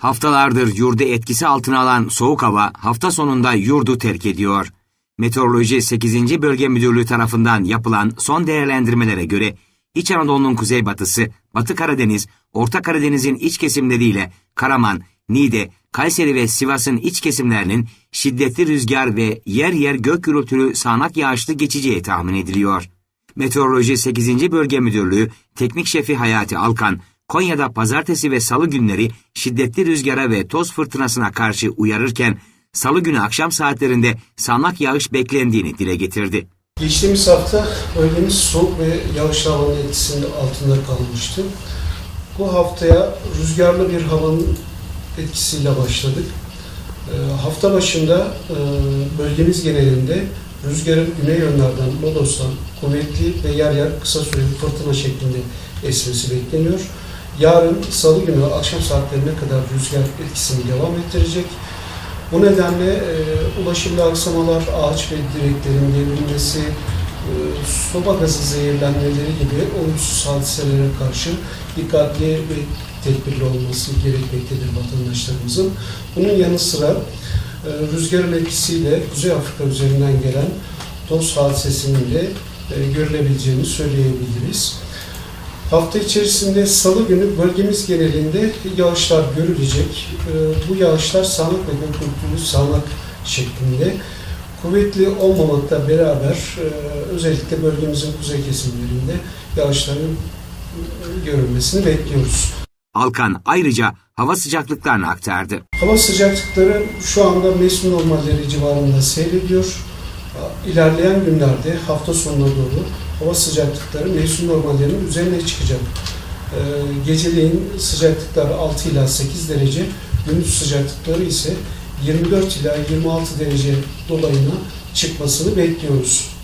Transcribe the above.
Haftalardır yurdu etkisi altına alan soğuk hava hafta sonunda yurdu terk ediyor. Meteoroloji 8. Bölge Müdürlüğü tarafından yapılan son değerlendirmelere göre İç Anadolu'nun kuzeybatısı, Batı Karadeniz, Orta Karadeniz'in iç kesimleriyle Karaman, Niğde, Kayseri ve Sivas'ın iç kesimlerinin şiddetli rüzgar ve yer yer gök gürültülü sağanak yağışlı geçeceği tahmin ediliyor. Meteoroloji 8. Bölge Müdürlüğü Teknik Şefi Hayati Alkan, Konya'da pazartesi ve salı günleri şiddetli rüzgara ve toz fırtınasına karşı uyarırken, salı günü akşam saatlerinde sağanak yağış beklendiğini dile getirdi. Geçtiğimiz hafta bölgemiz soğuk ve yağışlı havanın etkisinin altında kalmıştı. Bu haftaya rüzgarlı bir havanın etkisiyle başladık. Ee, hafta başında e, bölgemiz genelinde rüzgarın güney yönlerden, Lodos'tan kuvvetli ve yer yer kısa süreli fırtına şeklinde esmesi bekleniyor. Yarın salı günü akşam saatlerine kadar rüzgar etkisini devam ettirecek. Bu nedenle e, ulaşımda aksamalar, ağaç ve direklerin devrilmesi, e, soba gazı zehirlenmeleri gibi olumsuz hadiselere karşı dikkatli ve tedbirli olması gerekmektedir vatandaşlarımızın. Bunun yanı sıra e, rüzgarın etkisiyle Kuzey Afrika üzerinden gelen toz hadisesinin de e, görülebileceğini söyleyebiliriz. Hafta içerisinde salı günü bölgemiz genelinde yağışlar görülecek. Ee, Bu yağışlar sağanak ve gök sağanak şeklinde. Kuvvetli olmamakla beraber e, özellikle bölgemizin kuzey kesimlerinde yağışların e, görülmesini bekliyoruz. Alkan ayrıca hava sıcaklıklarını aktardı. Hava sıcaklıkları şu anda mevsim normalleri civarında seyrediyor. İlerleyen günlerde hafta sonuna doğru hava sıcaklıkları mevsim normallerinin üzerine çıkacak. Ee, geceleyin sıcaklıklar 6 ila 8 derece, gündüz sıcaklıkları ise 24 ila 26 derece dolayına çıkmasını bekliyoruz.